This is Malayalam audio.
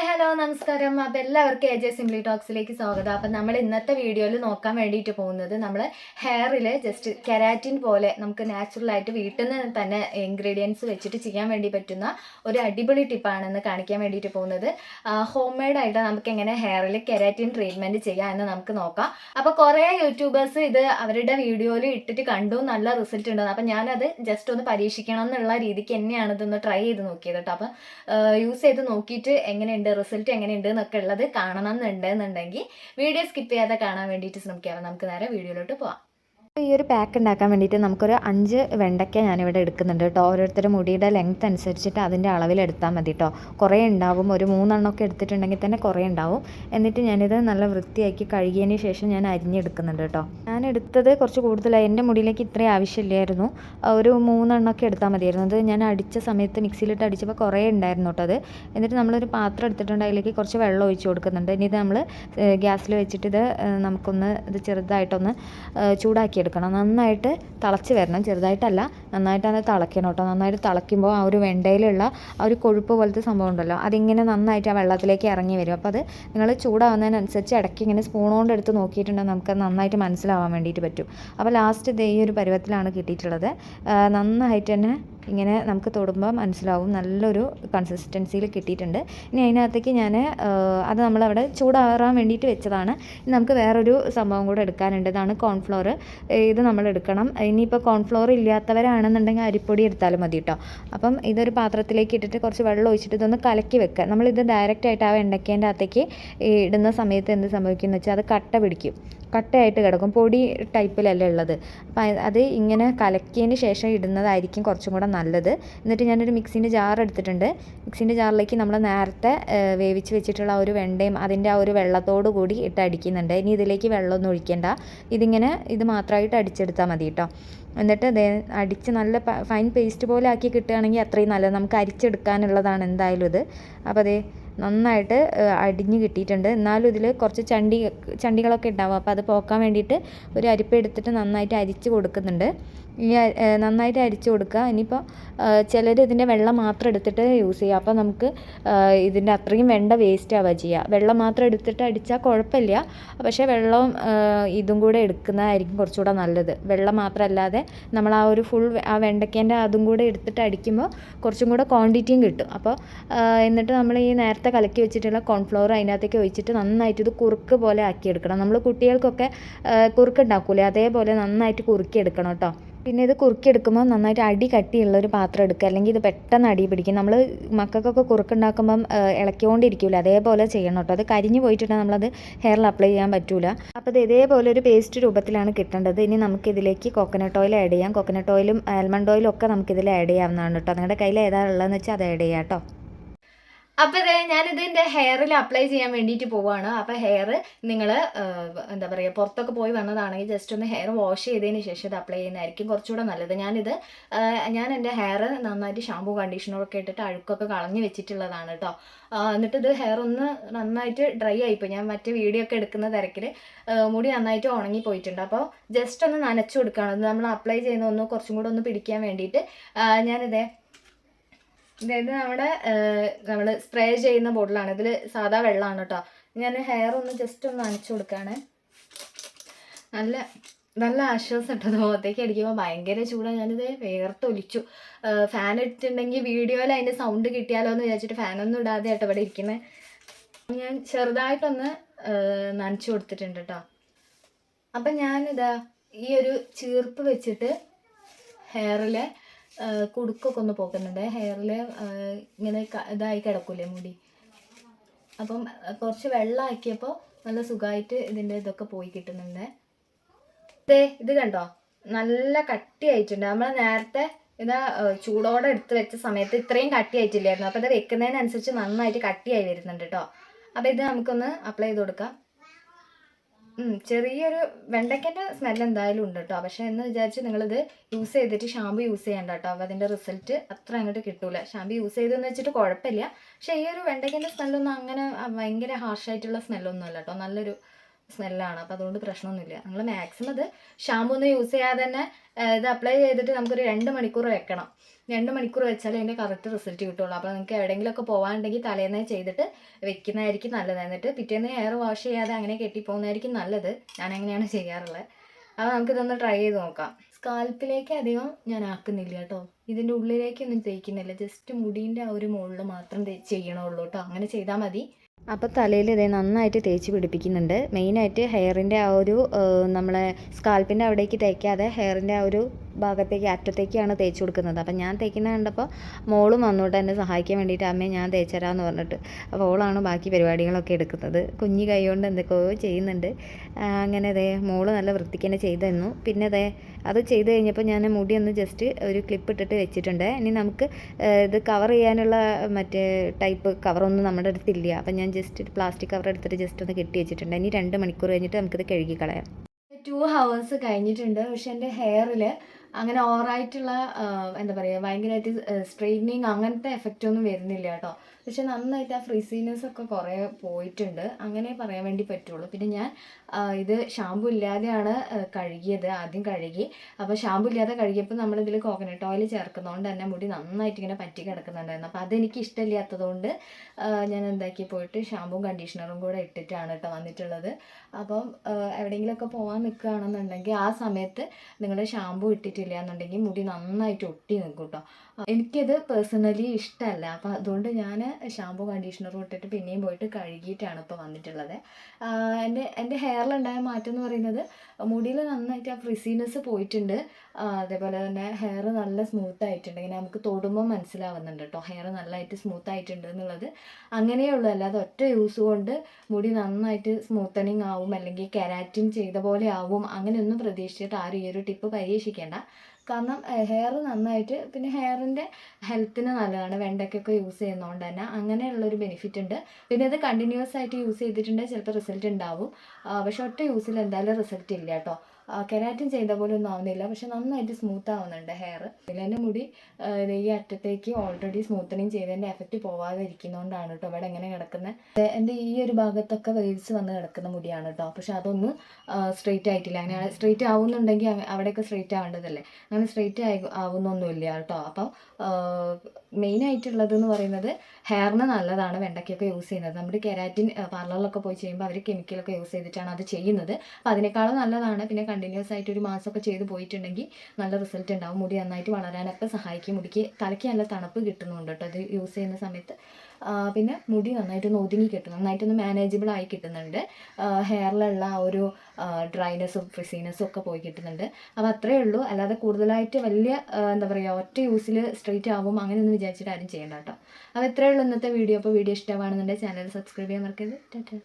ഹായ് ഹലോ നമസ്കാരം. അപ്പം എല്ലാവർക്കും എ ജെ സിംപ്ലി ടോക്സിലേക്ക് സ്വാഗതം. അപ്പം നമ്മൾ ഇന്നത്തെ വീഡിയോയിൽ നോക്കാൻ വേണ്ടിയിട്ട് പോകുന്നത് നമ്മൾ ഹെയറിൽ ജസ്റ്റ് കെരാറ്റിൻ പോലെ നമുക്ക് നാച്ചുറലായിട്ട് വീട്ടിൽ നിന്ന് തന്നെ ഇൻഗ്രീഡിയൻസ് വെച്ചിട്ട് ചെയ്യാൻ വേണ്ടി പറ്റുന്ന ഒരു അടിപൊളി ടിപ്പാണെന്ന് കാണിക്കാൻ വേണ്ടിയിട്ട് പോകുന്നത്. ഹോം മെയ്ഡായിട്ട് നമുക്ക് എങ്ങനെ ഹെയറിൽ കെരാറ്റിൻ ട്രീറ്റ്മെന്റ് ചെയ്യാം എന്ന് നമുക്ക് നോക്കാം. അപ്പോൾ കുറേ യൂട്യൂബേഴ്സ് ഇത് അവരുടെ വീഡിയോയിൽ ഇട്ടിട്ട് കണ്ടു നല്ല റിസൾട്ട് ഉണ്ടെന്ന് അപ്പം ഞാനത് ജസ്റ്റ് ഒന്ന് പരീക്ഷിക്കണം എന്നുള്ള രീതിക്ക് തന്നെയാണ് ഇതൊന്ന് ട്രൈ ചെയ്ത് നോക്കിയത് കേട്ടോ. അപ്പം യൂസ് ചെയ്ത് നോക്കിയിട്ട് എങ്ങനെയുണ്ട് റിസൾട്ട് എങ്ങനെയുണ്ട് എന്നൊക്കെ ഉള്ളത് കാണണം എന്നുണ്ടെന്നുണ്ടെങ്കിൽ വീഡിയോ സ്കിപ്പ് ചെയ്യാതെ കാണാൻ വേണ്ടിയിട്ട് ശ്രമിക്കാം നമുക്ക് നേരെ വീഡിയോയിലോട്ട് പോവാം. ഈ ഒരു പാക്ക് ഉണ്ടാക്കാൻ വേണ്ടിയിട്ട് നമുക്കൊരു അഞ്ച് വെണ്ടയ്ക്ക ഞാനിവിടെ എടുക്കുന്നുണ്ട് കേട്ടോ ഓരോരുത്തരുടെ മുടിയുടെ ലെങ്ത് അനുസരിച്ചിട്ട് അതിന്റെ അളവിൽ എടുത്താൽ മതി കേട്ടോ കുറേ ഉണ്ടാവും. ഒരു മൂന്നെണ്ണമൊക്കെ എടുത്തിട്ടുണ്ടെങ്കിൽ തന്നെ കുറേ ഉണ്ടാവും. എന്നിട്ട് ഞാനിത് നല്ല വൃത്തിയാക്കി കഴുകിയതിന് ശേഷം ഞാൻ അരിഞ്ഞെടുക്കുന്നുണ്ട് കേട്ടോ ഞാൻ എടുത്തത് കുറച്ച് കൂടുതലായി. എന്റെ മുടിയിലേക്ക് ഇത്രയും ആവശ്യമില്ലായിരുന്നു. ഒരു മൂന്നെണ്ണമൊക്കെ എടുത്താൽ മതിയായിരുന്നു. അത് ഞാൻ അടിച്ച സമയത്ത് മിക്സിയിലിട്ട് അടിച്ചപ്പോൾ കുറേ ഉണ്ടായിരുന്നു കേട്ടോ അത്. എന്നിട്ട് നമ്മളൊരു പാത്രം എടുത്തിട്ടുണ്ട്. അതിലേക്ക് കുറച്ച് വെള്ളം ഒഴിച്ച് കൊടുക്കുന്നുണ്ട്. ഇനി ഇത് നമ്മൾ ഗ്യാസിൽ വെച്ചിട്ട് ഇത് നമുക്കൊന്ന് ഇത് ചെറുതായിട്ടൊന്ന് ഏഹ്, ചൂടാക്കിയെടുക്കണം നന്നായിട്ട് തിളച്ച് വരണം. ചെറുതായിട്ടല്ല നന്നായിട്ട് അത് തിളയ്ക്കണം കേട്ടോ. നന്നായിട്ട് തിളയ്ക്കുമ്പോൾ ആ ഒരു വെണ്ടയിലുള്ള ആ ഒരു കൊഴുപ്പ് പോലത്തെ സംഭവം ഉണ്ടല്ലോ അതിങ്ങനെ നന്നായിട്ട് ആ വെള്ളത്തിലേക്ക് ഇറങ്ങി വരും. അപ്പോൾ അത് നിങ്ങൾ ചൂടാവുന്നതിനനുസരിച്ച് ഇടയ്ക്ക് ഇങ്ങനെ സ്പൂൺ കൊണ്ട് എടുത്ത് നോക്കിയിട്ടുണ്ടെങ്കിൽ നമുക്ക് നന്നായിട്ട് മനസ്സിലാവാൻ വേണ്ടിയിട്ട് പറ്റും. അപ്പോൾ ലാസ്റ്റ് ഇത് ഈ ഒരു പരുവത്തിലാണ് കിട്ടിയിട്ടുള്ളത്. നന്നായിട്ട് തന്നെ ഇങ്ങനെ നമുക്ക് തൊടുമ്പോൾ മനസ്സിലാവും. നല്ലൊരു കൺസിസ്റ്റൻസിയിൽ കിട്ടിയിട്ടുണ്ട്. ഇനി അതിനകത്തേക്ക് ഞാൻ അത് നമ്മളവിടെ ചൂടാറാൻ വേണ്ടിയിട്ട് വെച്ചതാണ്. നമുക്ക് വേറൊരു സംഭവം കൂടെ എടുക്കാനുണ്ട്. ഇതാണ് കോൺഫ്ലോർ ഇത് നമ്മൾ എടുക്കണം. ഇനിയിപ്പോൾ കോൺഫ്ലോർ ഇല്ലാത്തവരാണെന്നുണ്ടെങ്കിൽ അരിപ്പൊടി എടുത്താലും മതി കേട്ടോ അപ്പം ഇതൊരു പാത്രത്തിലേക്ക് ഇട്ടിട്ട് കുറച്ച് വെള്ളം ഒഴിച്ചിട്ട് ഇതൊന്ന് കലക്കി വെക്കുക. നമ്മളിത് ഡയറക്റ്റ് ആയിട്ട് ആ വെണ്ടയ്ക്കേന്റെ അകത്തേക്ക് ഇടുന്ന സമയത്ത് എന്ത് സംഭവിക്കുമെന്ന് വെച്ചാൽ അത് കട്ട പിടിക്കും. കട്ടയായിട്ട് കിടക്കും. പൊടി ടൈപ്പിലല്ല ഉള്ളത്. അപ്പം അത് ഇങ്ങനെ കലക്കിയതിന് ശേഷം ഇടുന്നതായിരിക്കും കുറച്ചും കൂടെ നല്ലത്. എന്നിട്ട് ഞാനൊരു മിക്സിന്റെ ജാർ എടുത്തിട്ടുണ്ട്. മിക്സിന്റെ ജാറിലേക്ക് നമ്മൾ നേരത്തെ വേവിച്ച് വെച്ചിട്ടുള്ള ആ ഒരു വെണ്ടയും അതിന്റെ ആ ഒരു വെള്ളത്തോടു കൂടി ഇട്ട് അടിക്കുന്നുണ്ട്. ഇനി ഇതിലേക്ക് വെള്ളമൊന്നും ഒഴിക്കേണ്ട. ഇതിങ്ങനെ ഇത് മാത്രമായിട്ട് അടിച്ചെടുത്താൽ മതി കേട്ടോ എന്നിട്ട് ദേ അടിച്ച് നല്ല ഫൈൻ പേസ്റ്റ് പോലെ ആക്കി കിട്ടുകയാണെങ്കിൽ അത്രയും നല്ലത്. നമുക്ക് അരിച്ചെടുക്കാനുള്ളതാണ് എന്തായാലും ഇത്. അപ്പോൾ അതേ നന്നായിട്ട് അടിഞ്ഞു കിട്ടിയിട്ടുണ്ട്. എന്നാലും ഇതിൽ കുറച്ച് ചണ്ടി ചണ്ടികളൊക്കെ ഉണ്ടാവും. അപ്പോൾ അത് പോക്കാൻ വേണ്ടിയിട്ട് ഒരു അരിപ്പ എടുത്തിട്ട് നന്നായിട്ട് അരിച്ച് കൊടുക്കുന്നുണ്ട്. ഈ നന്നായിട്ട് അരിച്ചു കൊടുക്കുക. ഇനിയിപ്പോൾ ചിലർ ഇതിന്റെ വെള്ളം മാത്രം എടുത്തിട്ട് യൂസ് ചെയ്യുക. അപ്പോൾ നമുക്ക് ഇതിന്റെ അത്രയും വെണ്ട വേസ്റ്റ് ആവുക ചെയ്യുക വെള്ളം മാത്രം എടുത്തിട്ട് അടിച്ചാൽ കുഴപ്പമില്ല പക്ഷേ വെള്ളവും ഇതും കൂടെ എടുക്കുന്നതായിരിക്കും കുറച്ചുകൂടെ നല്ലത്. വെള്ളം മാത്രമല്ലാതെ നമ്മൾ ആ ഒരു ഫുൾ ആ വെണ്ടയ്ക്കേന്റെ അതും കൂടെ എടുത്തിട്ട് അടിക്കുമ്പോൾ കുറച്ചും കൂടെ ക്വാണ്ടിറ്റിയും കിട്ടും. അപ്പോൾ എന്നിട്ട് നമ്മൾ ഈ നേരത്തെ കലക്കി വെച്ചിട്ടുള്ള കോൺഫ്ലവർ അതിനകത്തേക്ക് ഒഴിച്ചിട്ട് നന്നായിട്ട് ഇത് കുറുക്ക് പോലെ ആക്കിയെടുക്കണം. നമ്മൾ കുട്ടികൾക്കൊക്കെ കുറുക്കുണ്ടാക്കൂലേ അതേപോലെ നന്നായിട്ട് കുറുക്കിയെടുക്കണം കേട്ടോ. പിന്നെ ഇത് കുറുക്കിയെടുക്കുമ്പോൾ നന്നായിട്ട് അടി കട്ടിയുള്ള ഒരു പാത്രം എടുക്കുക. അല്ലെങ്കിൽ ഇത് പെട്ടെന്ന് അടി പിടിക്കും. നമ്മൾ മക്കൾക്കൊക്കെ കുറുക്കുണ്ടാക്കുമ്പം ഇളക്കിക്കൊണ്ടിരിക്കില്ല അതേപോലെ ചെയ്യണം കേട്ടോ. അത് കരിഞ്ഞു പോയിട്ടുണ്ടെങ്കിൽ നമ്മളത് ഹെയറിൽ അപ്ലൈ ചെയ്യാൻ പറ്റൂല. അപ്പോൾ ഇത് ഇതേപോലെ ഒരു പേസ്റ്റ് രൂപത്തിലാണ് കിട്ടേണ്ടത്. ഇനി നമുക്കിതിലേക്ക് കോക്കനട്ട് ഓയിൽ ആഡ് ചെയ്യാം. കോക്കനട്ട് ഓയിലും ആൽമണ്ട് ഓയിലും ഒക്കെ നമുക്കിതിൽ ആഡ് ചെയ്യാവുന്നതാണ് കേട്ടോ. നിങ്ങളുടെ കയ്യിൽ ഏതാ ഉള്ളതെന്ന് വെച്ചാൽ അത് ആഡ് ചെയ്യാം കേട്ടോ. അപ്പോൾ ഇതേ ഞാനിത് എന്റെ ഹെയറിൽ അപ്ലൈ ചെയ്യാൻ വേണ്ടിയിട്ട് പോവുകയാണ് അപ്പോൾ ഹെയർ നിങ്ങൾ എന്താ പറയുക പുറത്തൊക്കെ പോയി വന്നതാണെങ്കിൽ ജസ്റ്റ് ഒന്ന് ഹെയർ വാഷ് ചെയ്തതിന് ശേഷം ഇത് അപ്ലൈ ചെയ്യുന്നതായിരിക്കും കുറച്ചുകൂടെ നല്ലത്. ഞാനിത് ഞാൻ എന്റെ ഹെയർ നന്നായിട്ട് ഷാമ്പൂ കണ്ടീഷണറൊക്കെ ഇട്ടിട്ട് അഴുക്കൊക്കെ കളഞ്ഞ് വെച്ചിട്ടുള്ളതാണ് കേട്ടോ എന്നിട്ട് ഇത് ഹെയർ ഒന്ന് നന്നായിട്ട് ഡ്രൈ ആയിപ്പോയി. ഞാൻ മറ്റേ വീഡിയോ ഒക്കെ എടുക്കുന്ന തിരക്കിൽ മുടി നന്നായിട്ട് ഉണങ്ങി പോയിട്ടുണ്ട്. അപ്പോൾ ജസ്റ്റ് ഒന്ന് നനച്ചു കൊടുക്കുകയാണ് നമ്മൾ അപ്ലൈ ചെയ്യുന്ന ഒന്ന് കുറച്ചും കൂടെ ഒന്ന് പിടിക്കാൻ വേണ്ടിയിട്ട് ഞാനിതേ അതായത് നമ്മുടെ നമ്മൾ സ്പ്രേ ചെയ്യുന്ന ബോട്ടിലാണ് ഇതിൽ സാധാ വെള്ളമാണ് കേട്ടോ ഞാൻ ഹെയർ ഒന്ന് ജസ്റ്റ് ഒന്ന് നനച്ചു കൊടുക്കുകയാണ് നല്ല നല്ല ആശ്വാസം ഇട്ടത് മുഖത്തേക്ക് അടിക്കുമ്പോൾ ഭയങ്കര ചൂടാണ് ഞാനിത് വേർത്തൊലിച്ചു. ഫാൻ ഇട്ടിട്ടുണ്ടെങ്കിൽ വീഡിയോയിൽ അതിന്റെ സൗണ്ട് കിട്ടിയാലോ എന്ന് വിചാരിച്ചിട്ട് ഫാനൊന്നും ഇടാതെ കേട്ടോ ഇവിടെ ഇരിക്കുന്നത് ഞാൻ ചെറുതായിട്ടൊന്ന് നനച്ചു കൊടുത്തിട്ടുണ്ട് കേട്ടോ അപ്പം ഞാനിതാ ഈ ഒരു ചീർപ്പ് വെച്ചിട്ട് ഹെയറിൽ കുടുക്കൊക്കെ ഒന്ന് പോക്കുന്നുണ്ട്. ഹെയറിൽ ഇങ്ങനെ ഇതായി കിടക്കൂലേ മുടി. അപ്പം കുറച്ച് വെള്ളം ആക്കിയപ്പോൾ നല്ല സുഖമായിട്ട് ഇതിന്റെ ഇതൊക്കെ പോയി കിട്ടുന്നുണ്ട്. ദേ ഇത് കണ്ടോ? നല്ല കട്ടിയായിട്ടുണ്ട്. നമ്മൾ നേരത്തെ ഇതാ ചൂടോടെ എടുത്ത് വെച്ച സമയത്ത് ഇത്രയും കട്ടിയായിട്ടില്ലായിരുന്നു. അപ്പോൾ ഇത് വെക്കുന്നതിനനുസരിച്ച് നന്നായിട്ട് കട്ടിയായി വരുന്നുണ്ട് കേട്ടോ അപ്പോൾ ഇത് നമുക്കൊന്ന് അപ്ലൈ ചെയ്ത് കൊടുക്കാം. ചെറിയൊരു വെണ്ടയ്ക്കന്റെ സ്മെൽ എന്തായാലും ഉണ്ട് കേട്ടോ പക്ഷെ എന്ന് വിചാരിച്ച് നിങ്ങളിത് യൂസ് ചെയ്തിട്ട് ഷാമ്പു യൂസ് ചെയ്യണ്ട കേട്ടോ അപ്പോൾ അതിന്റെ റിസൾട്ട് അത്ര അങ്ങോട്ട് കിട്ടൂല. ഷാമ്പു യൂസ് ചെയ്തെന്ന് വെച്ചിട്ട് കുഴപ്പമില്ല. പക്ഷേ ഈ ഒരു വെണ്ടയ്ക്കന്റെ സ്മെല്ലൊന്നും അങ്ങനെ ഭയങ്കര ഹാർഷായിട്ടുള്ള സ്മെല്ലൊന്നും അല്ല കേട്ടോ നല്ലൊരു സ്മെല്ലാണ്. അപ്പോൾ അതുകൊണ്ട് പ്രശ്നമൊന്നുമില്ല. നമ്മൾ മാക്സിമം ഇത് ഷാമ്പു ഒന്നും യൂസ് ചെയ്യാതെ തന്നെ ഇത് അപ്ലൈ ചെയ്തിട്ട് നമുക്കൊരു രണ്ട് മണിക്കൂർ വെക്കണം. രണ്ട് മണിക്കൂർ വെച്ചാൽ അതിന്റെ കറക്റ്റ് റിസൾട്ട് കിട്ടുള്ളൂ. അപ്പോൾ നിങ്ങൾക്ക് എവിടെയെങ്കിലുമൊക്കെ പോകാനുണ്ടെങ്കിൽ തലേന്ന് ചെയ്തിട്ട് വെക്കുന്നതായിരിക്കും നല്ലത്. എന്നിട്ട് പിറ്റേന്ന് ഹെയർ വാഷ് ചെയ്യാതെ അങ്ങനെ കെട്ടിപ്പോകുന്നതായിരിക്കും നല്ലത്. ഞാൻ അങ്ങനെയാണ് ചെയ്യാറുള്ളത് അപ്പോൾ നമുക്കിതൊന്ന് ട്രൈ ചെയ്ത് നോക്കാം. സ്കാൽപ്പിലേക്ക് അധികം ഞാൻ ആക്കുന്നില്ല കേട്ടോ. ഇതിന്റെ ഉള്ളിലേക്കൊന്നും തേക്കുന്നില്ല. ജസ്റ്റ് മുടീന്റെ ആ ഒരു മുകളിൽ മാത്രം ചെയ്യണുള്ളൂ കേട്ടോ. അങ്ങനെ ചെയ്താൽ മതി. അപ്പോൾ തലയിൽ ഇതേ നന്നായിട്ട് തേച്ച് പിടിപ്പിക്കുന്നുണ്ട്. മെയിനായിട്ട് ഹെയറിന്റെ ആ ഒരു നമ്മളെ സ്കാൽപ്പിന്റെ അവിടേക്ക് തേക്കാതെ ഹെയറിന്റെ ആ ഒരു ഭാഗത്തേക്ക് അറ്റത്തേക്കാണ് തേച്ച് കൊടുക്കുന്നത്. അപ്പം ഞാൻ തേക്കുന്നത് കണ്ടപ്പോൾ മോളും വന്നോട്ട് എന്നെ സഹായിക്കാൻ വേണ്ടിയിട്ട് അമ്മയെ ഞാൻ തേച്ചരാന്ന് പറഞ്ഞിട്ട്. അപ്പോൾ ഓളാണ് ബാക്കി പരിപാടികളൊക്കെ എടുക്കുന്നത്. കുഞ്ഞി കൈ കൊണ്ട് എന്തൊക്കെയോ ചെയ്യുന്നുണ്ട്. അങ്ങനെ അതെ മോൾ നല്ല വൃത്തിക്ക് തന്നെ ചെയ്തു തന്നു. പിന്നെ അതെ അത് ചെയ്ത് കഴിഞ്ഞപ്പോൾ ഞാൻ മുടി ഒന്ന് ജസ്റ്റ് ഒരു ക്ലിപ്പ് ഇട്ടിട്ട് വെച്ചിട്ടുണ്ട്. ഇനി നമുക്ക് ഇത് കവർ ചെയ്യാനുള്ള മറ്റേ ടൈപ്പ് കവറൊന്നും നമ്മുടെ അടുത്തില്ല അപ്പം ഞാൻ ജസ്റ്റ് ഒരു പ്ലാസ്റ്റിക് കവർ എടുത്തിട്ട് ജസ്റ്റ് ഒന്ന് കെട്ടി വെച്ചിട്ടുണ്ട്. ഇനി രണ്ട് മണിക്കൂർ കഴിഞ്ഞിട്ട് നമുക്കിത് കഴുകി കളയാം. ടു ഹവേഴ്സ് കഴിഞ്ഞിട്ടുണ്ട്. പക്ഷെ എന്റെ ഹെയറിൽ അങ്ങനെ ഓവറായിട്ടുള്ള എന്താ പറയുക ഭയങ്കരമായിട്ട് സ്ട്രെയിറ്റനിങ് അങ്ങനത്തെ എഫക്റ്റ് ഒന്നും വരുന്നില്ല കേട്ടോ. പക്ഷെ നന്നായിട്ട് ആ ഫ്രീസിനെസ് ഒക്കെ കുറേ പോയിട്ടുണ്ട്. അങ്ങനെ പറയാൻ വേണ്ടി പറ്റുള്ളൂ. പിന്നെ ഞാൻ ഇത് ഷാമ്പു ഇല്ലാതെയാണ് കഴുകിയത് ആദ്യം കഴുകി. അപ്പോൾ ഷാമ്പു ഇല്ലാതെ കഴുകിയപ്പോൾ നമ്മളിതിൽ കോക്കനട്ട് ഓയിൽ ചേർക്കുന്നതുകൊണ്ട് തന്നെ മുടി നന്നായിട്ട് ഇങ്ങനെ പറ്റി കിടക്കുന്നുണ്ടായിരുന്നു. അപ്പോൾ അതെനിക്ക് ഇഷ്ടമില്ലാത്തതുകൊണ്ട് ഞാൻ എന്താക്കി പോയിട്ട് ഷാമ്പും കണ്ടീഷണറും കൂടെ ഇട്ടിട്ടാണ് കേട്ടോ വന്നിട്ടുള്ളത്. അപ്പം എവിടെയെങ്കിലുമൊക്കെ പോകാൻ നിൽക്കുകയാണെന്നുണ്ടെങ്കിൽ ആ സമയത്ത് നിങ്ങൾ ഷാമ്പു ഇട്ടിട്ടില്ല എന്നുണ്ടെങ്കിൽ മുടി നന്നായിട്ട് ഒട്ടി നിൽക്കും കേട്ടോ. എനിക്കത് പേഴ്സണലി ഇഷ്ടമല്ല അപ്പം അതുകൊണ്ട് ഞാൻ ഷാമ്പു കണ്ടീഷണറും ഇട്ടിട്ട് പിന്നെയും പോയിട്ട് കഴുകിയിട്ടാണ് ഇപ്പോൾ വന്നിട്ടുള്ളത്. എന്റെ എന്റെ ഹെയറിലുണ്ടായ മാറ്റം എന്ന് പറയുന്നത് മുടിയിൽ നന്നായിട്ട് ആ ഫ്രിസിനെസ് പോയിട്ടുണ്ട്. അതേപോലെ തന്നെ ഹെയർ നല്ല സ്മൂത്ത് ആയിട്ടുണ്ട്. ഇങ്ങനെ നമുക്ക് തൊടുമ്പോൾ മനസ്സിലാവുന്നുണ്ട് കേട്ടോ ഹെയർ നല്ലതായിട്ട് സ്മൂത്ത് ആയിട്ടുണ്ട് എന്നുള്ളത്. അങ്ങനെയേ ഉള്ളൂ. അല്ലാതെ ഒറ്റ യൂസ് കൊണ്ട് മുടി നന്നായിട്ട് സ്മൂത്തനിങ് ആവും അല്ലെങ്കിൽ കെരാറ്റിൻ ചെയ്ത പോലെ ആവും. അങ്ങനെയൊന്നും പ്രതീക്ഷിച്ചിട്ട് ആരും ഈ ഒരു ടിപ്പ് പരീക്ഷിക്കേണ്ട. കാരണം ഹെയർ നന്നായിട്ട് പിന്നെ ഹെയറിന്റെ ഹെൽത്തിന് നല്ലതാണ്. വെണ്ടയ്ക്കൊക്കെ യൂസ് ചെയ്യുന്നതുകൊണ്ട് തന്നെ. അങ്ങനെയുള്ളൊരു ബെനിഫിറ്റ് ഉണ്ട്. പിന്നെ ഇത് കണ്ടിന്യൂസ് ആയിട്ട് യൂസ് ചെയ്തിട്ടുണ്ടെങ്കിൽ ചിലപ്പോൾ റിസൾട്ട് ഉണ്ടാവും. പക്ഷെ ഒറ്റ യൂസിൽ എന്തായാലും റിസൾട്ട് ഇല്ല കേട്ടോ. കെരാറ്റിൻ ചെയ്ത പോലെ ഒന്നും ആവുന്നില്ല. പക്ഷെ നന്നായിട്ട് സ്മൂത്ത് ആവുന്നുണ്ട് ഹെയർ എന്റെ മുടി ഈ അറ്റത്തേക്ക് ഓൾറെഡി സ്മൂത്തനിങ് ചെയ്തതിന്റെ എഫക്റ്റ് പോവാതെ ഇരിക്കുന്നതുകൊണ്ടാണ് കേട്ടോ ഇവിടെ എങ്ങനെ കിടക്കുന്നത് എന്റെ ഈ ഒരു ഭാഗത്തൊക്കെ വേവ്സ് വന്ന് കിടക്കുന്ന മുടിയാണ് കേട്ടോ പക്ഷെ അതൊന്നും സ്ട്രെയിറ്റ് ആയിട്ടില്ല. അങ്ങനെ സ്ട്രെയിറ്റ് ആവുന്നുണ്ടെങ്കിൽ അവിടെയൊക്കെ സ്ട്രെയിറ്റ് ആവേണ്ടതല്ലേ? അങ്ങനെ സ്ട്രെയിറ്റ് ആയി ആവുന്നൊന്നുമില്ല കേട്ടോ അപ്പോൾ മെയിൻ ആയിട്ടുള്ളത് എന്ന് പറയുന്നത് ഹെയറിന് നല്ലതാണ് വെണ്ടയ്ക്കൊക്കെ യൂസ് ചെയ്യുന്നത്. നമ്മുടെ കെരാറ്റിൻ പാർലറിലൊക്കെ പോയി ചെയ്യുമ്പോൾ അവർ കെമിക്കലൊക്കെ യൂസ് ചെയ്തിട്ടാണ് അത് ചെയ്യുന്നത്. അപ്പോൾ അതിനേക്കാളും നല്ലതാണ്. പിന്നെ കണ്ടിന്യൂസ് ആയിട്ട് ഒരു മാസമൊക്കെ ചെയ്ത് പോയിട്ടുണ്ടെങ്കിൽ നല്ല റിസൾട്ട് ഉണ്ടാവും. മുടി നന്നായിട്ട് വളരാനൊക്കെ സഹായിക്കും. മുടിക്ക് തലയ്ക്ക് നല്ല തണുപ്പ് കിട്ടുന്നുണ്ട് കേട്ടോ. ഇത് യൂസ് ചെയ്യുന്ന സമയത്ത്. പിന്നെ മുടി നന്നായിട്ടൊന്ന് ഒതുങ്ങി കിട്ടും നന്നായിട്ടൊന്ന് മാനേജബിൾ ആയി കിട്ടുന്നുണ്ട്. ഹെയറിലുള്ള ആ ഒരു ഡ്രൈനെസ്സും ഫ്രിസിനെസ്സും ഒക്കെ പോയി കിട്ടുന്നുണ്ട്. അപ്പോൾ അത്രയേ ഉള്ളൂ. അല്ലാതെ കൂടുതലായിട്ട് വലിയ എന്താ പറയുക ഒറ്റ യൂസിൽ സ്ട്രെയിറ്റ് ആവും. അങ്ങനെയൊന്നും വിചാരിച്ചിട്ട് ആരും ചെയ്യണ്ട കേട്ടോ. അപ്പോൾ ഇത്രയേ ഉള്ളൂ ഇന്നത്തെ വീഡിയോ അപ്പോൾ വീഡിയോ ഇഷ്ടമാണെന്നുണ്ടെങ്കിൽ ചാനൽ സബ്സ്ക്രൈബ് ചെയ്യാൻ മറക്കരുത്. ടാറ്റാ.